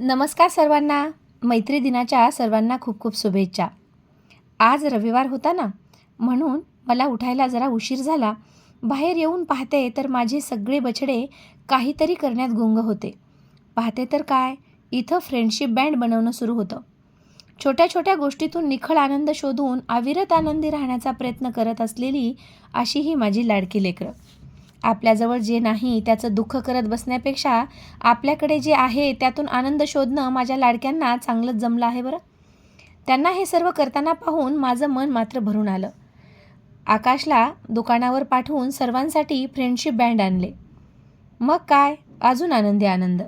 नमस्कार सर्वांना. मैत्री दिनाच्या सर्वांना खूप खूप शुभेच्छा. आज रविवार होता ना म्हणून मला उठायला जरा उशीर झाला. बाहेर येऊन पाहते तर माझे सगळे बछडे काहीतरी करण्यात गुंग होते. पाहते तर काय इथं फ्रेंडशिप बँड बनवणं सुरू होतं. छोट्या छोट्या गोष्टीतून निखळ आनंद शोधून अविरत आनंदी राहण्याचा प्रयत्न करत असलेली अशी ही माझी लाडकी लेकरं. आपल्याजवळ जे नाही त्याचं दुःख करत बसण्यापेक्षा आपल्याकडे जे आहे त्यातून आनंद शोधणं माझ्या लाडक्यांना चांगलंच जमलं आहे बरं. त्यांना हे सर्व करताना पाहून माझं मन मात्र भरून आलं. आकाशला दुकानावर पाठवून सर्वांसाठी फ्रेंडशिप बँड आणले. मग काय? अजून आनंदी आनंद.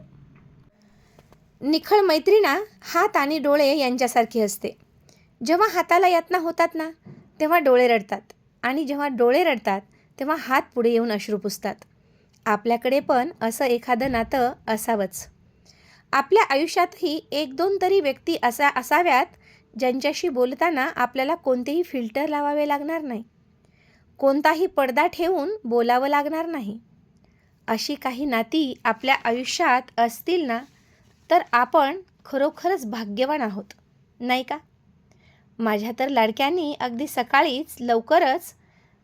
निखळ मैत्रिणा हात आणि डोळे यांच्यासारखी असते. जेव्हा हाताला यातना होतात ना तेव्हा डोळे रडतात. आणि जेव्हा डोळे रडतात तेव्हा हात पुढे येऊन अश्रू पुसतात. आपल्याकडे पण असं एखादं नातं असावंच. आपल्या आयुष्यातही एक दोन तरी व्यक्ती असा असाव्यात ज्यांच्याशी बोलताना आपल्याला कोणतेही फिल्टर लावावे लागणार नाही. कोणताही पडदा ठेवून बोलावं लागणार नाही. अशी काही नाती आपल्या आयुष्यात असतील ना तर आपण खरोखरच भाग्यवान आहोत. नाही का? माझ्या तर लाडक्यांनी अगदी सकाळीच लवकरच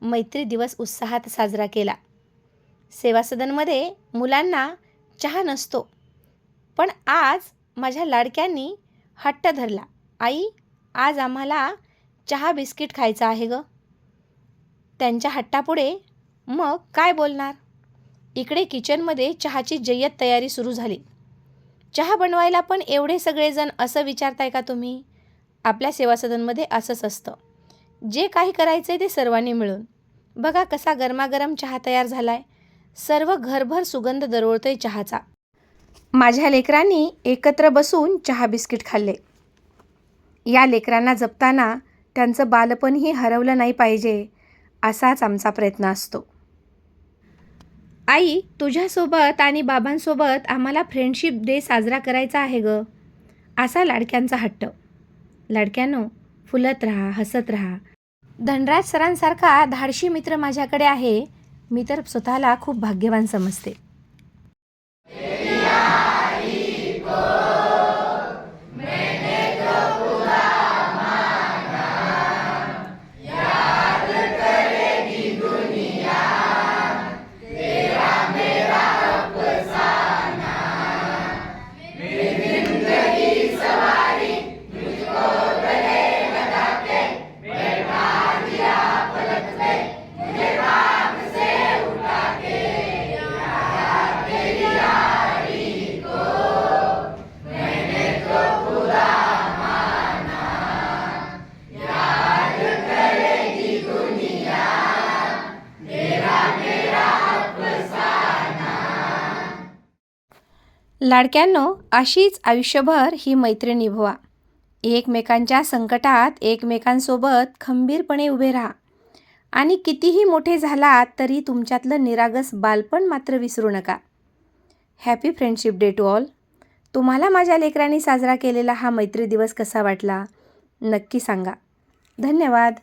मैत्री दिवस उत्साहात साजरा केला. सेवासदनमध्ये मुलांना चहा नसतो पण आज माझ्या लाडक्यांनी हट्ट धरला. आई आज आम्हाला चहा बिस्किट खायचं आहे गं. त्यांच्या हट्टापुढे मग काय बोलणार? इकडे किचनमध्ये चहाची जय्यत तयारी सुरू झाली. चहा बनवायला पण एवढे सगळेजण असं विचारताय का तुम्ही? आपल्या सेवासदनमध्ये असंच असतं. जे काही करायचं आहे ते सर्वांनी मिळून. बघा कसा गरमागरम चहा तयार झाला आहे सर्व घरभर सुगंध दरवळतोय चहाचा. माझ्या लेकरांनी एकत्र बसून चहा बिस्किट खाल्ले. या लेकरांना जपताना त्यांचं बालपणही हरवलं नाही पाहिजे असाच आमचा प्रयत्न असतो. आई तुझ्यासोबत आणि बाबांसोबत आम्हाला फ्रेंडशिप डे साजरा करायचा आहे ग असा लाडक्यांचा हट्ट. लाडक्यानो फुलत राहा हसत राहा. धनराज सरांसारखा धाडशी मित्र माझ्याकडे आहे. मी तर स्वतःला खूप भाग्यवान समजते. लाडक्यांनो अशीच आयुष्यभर ही मैत्री निभवा. एकमेकांच्या संकटात एकमेकांसोबत खंबीरपणे उभे राहा. आणि कितीही मोठे झालात तरी तुमच्यातलं निरागस बालपण मात्र विसरू नका. Happy friendship day to all तुम्हाला माझ्या लेकरांनी साजरा केलेला हा मैत्री दिवस कसा वाटला नक्की सांगा. धन्यवाद.